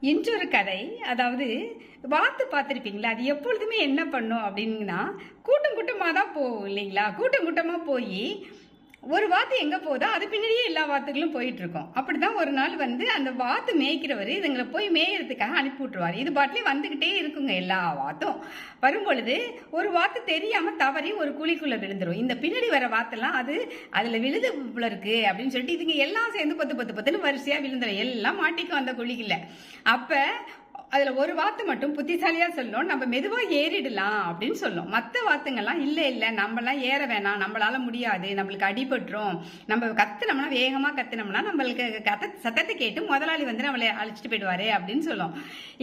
இன்றொரு கதை. அதாவது வாத்து பார்த்துருப்பீங்களா? அது எப்பொழுதுமே என்ன பண்ணும் அப்படின்னா கூட்டம் கூட்டமாக தான் போகும் இல்லைங்களா? கூட்டம் கூட்டமாக போய் ஒரு வாத்து எங்கே போதோ அது பின்னாடியே எல்லா வாத்துகளும் போயிட்டு இருக்கோம் அப்படி தான் ஒரு நாள் வந்து அந்த வாத்து மேய்க்கிறவர் இதுங்களை போய் மேயறதுக்காக அனுப்பி விட்டுருவார் இது பாட்டிலே வந்துக்கிட்டே இருக்குங்க எல்லா வாத்தும். வரும்பொழுது ஒரு வாத்து தெரியாமல் தவறி ஒரு குழிக்குள்ளே விழுந்துரும். இந்த பின்னாடி வர வாத்தெல்லாம் அது அதில் விழுது போல இருக்கு அப்படின்னு சொல்லிட்டு இதுங்க எல்லாம் சேர்ந்து பத்து பத்து பத்துன்னு வரிசையாக விழுந்துடும் எல்லாம் மாட்டிக்கும் அந்த குழிக்குள்ள. அப்போ அதில் ஒரு வாத்து மட்டும் புத்திசாலியாக சொல்லும் நம்ம மெதுவாக ஏறிடலாம் அப்படின்னு சொல்லும். மற்ற வாத்துங்கள்லாம் இல்லை இல்லை. நம்மளாம் ஏற வேணாம். நம்மளால முடியாது. நம்மளுக்கு அடிபட்டுரும். நம்ம கத்துனோம்னா வேகமாக கத்துனோம்னா நம்மளுக்கு கத்த சத்தத்தை கேட்டு முதலாளி வந்து நம்மளை அழைச்சிட்டு போயிடுவாரு அப்படின்னு சொல்லும்.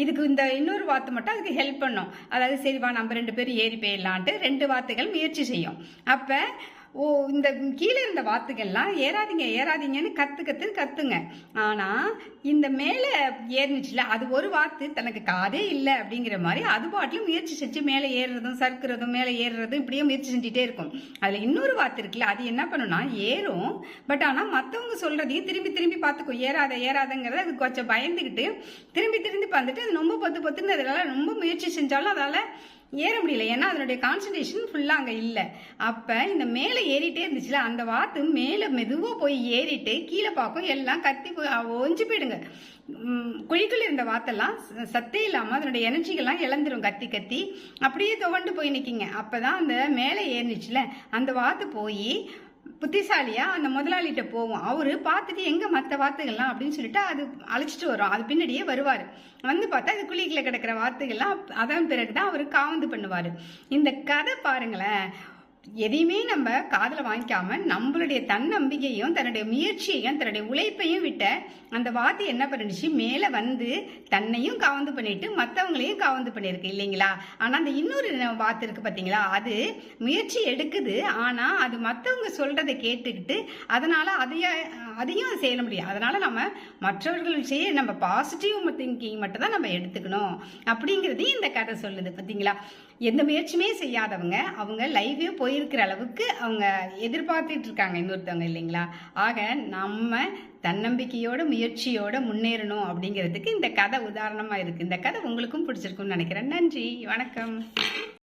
இதுக்கு இந்த இன்னொரு வாத்து மட்டும் அதுக்கு ஹெல்ப் பண்ணும். அதாவது சரி வா நம்ம ரெண்டு பேரும் ஏறி போயிடலான்ட்டு ரெண்டு வாத்துகள் முயற்சி செய்யும். அப்போ ஓ இந்த கீழே இருந்த வார்த்தைகள்லாம் ஏறாதீங்க ஏறாதீங்கன்னு கற்று கற்று கத்துங்க. ஆனால் இந்த மேலே ஏறினுச்சுல அது ஒரு வாத்து தனக்கு காதே இல்லை அப்படிங்கிற மாதிரி அது பாட்டிலும் முயற்சி செஞ்சு மேலே ஏறுறதும் சறுக்கிறதும் மேலே ஏறுறதும் இப்படியே முயற்சி செஞ்சுட்டே இருக்கும். அதில் இன்னொரு வாத்து இருக்குல்ல அது என்ன பண்ணும்னா ஏறும். பட் ஆனால் மற்றவங்க சொல்கிறதையும் திரும்பி திரும்பி பார்த்துக்கும் ஏறாத ஏறாதங்கிறத அது கொஞ்சம் பயந்துக்கிட்டு திரும்பி திரும்பி பார்த்துட்டு அது ரொம்ப பத்து பத்துன்னு அதனால ரொம்ப முயற்சி செஞ்சாலும் அதால் ஏற முடியல. ஏன்னா அதனுடைய கான்சன்ட்ரேஷன் ஃபுல்லாக அங்கே இல்லை. அப்போ இந்த மேலே ஏறிட்டே இருந்துச்சுல அந்த வாத்து மேலே மெதுவாக போய் ஏறிட்டு கீழே பார்க்கும் எல்லாம் கத்தி போய் ஒஞ்சு போயிடுங்க. உம், குழிக்குள்ள இருந்த வாத்தெல்லாம் ச- சத்தே இல்லாமல் அதனுடைய எனர்ஜிகள்லாம் இழந்துரும் கத்தி கத்தி. அப்படியே துவண்டு போய் நிற்கிங்க அப்போ தான் அந்த மேலே ஏறிச்சுல அந்த வாத்து போய் புத்திசாலியா? அந்த முதலாளிகிட்ட போவோம். அவரு பார்த்துட்டு எங்க மற்ற வாத்துகள்லாம் அப்படின்னு சொல்லிட்டு அது அழைச்சிட்டு வரும். அது பின்னாடியே வருவார். வந்து பார்த்தா அது குழிக்குள்ள கிடக்கிற வாத்துகள்லாம் அதான் அதன் பிறகு தான் அவர் காவந்து பண்ணுவார். இந்த கதை பாருங்களேன். எதையுமே நம்ம காதில் வாங்கிக்காம நம்மளுடைய தன்னம்பிக்கையும் தன்னுடைய முயற்சியையும் தன்னுடைய உழைப்பையும் விட்ட அந்த வாத்து என்ன பண்ணுச்சு மேலே வந்து தன்னையும் காவந்து பண்ணிட்டு மற்றவங்களையும் காவந்து பண்ணியிருக்கு இல்லைங்களா? ஆனால் அந்த இன்னொரு வாத்து இருக்குது பார்த்தீங்களா அது முயற்சி எடுக்குது ஆனால் அது மற்றவங்க சொல்கிறத கேட்டுக்கிட்டு அதனால் அதைய அதையும் செய்ய முடியும் அதனால நம்ம மற்றவர்கள் செய்ய நம்ம பாசிட்டிவ் திங்கிங் மட்டும் தான் நம்ம எடுத்துக்கணும். அப்படிங்கிறதையும் இந்த கதை சொல்லுது. பார்த்தீங்களா எந்த முயற்சியுமே செய்யாதவங்க அவங்க லைஃபே போயிருக்கிற அளவுக்கு அவங்க எதிர்பார்த்துட்டு இருக்காங்க இன்னொருத்தவங்க இல்லைங்களா? ஆக நம்ம தன்னம்பிக்கையோட முயற்சியோட முன்னேறணும் அப்படிங்கிறதுக்கு இந்த கதை உதாரணமாக இருக்குது இந்த கதை உங்களுக்கும் பிடிச்சிருக்கும்னு நினைக்கிறேன். நன்றி. வணக்கம்.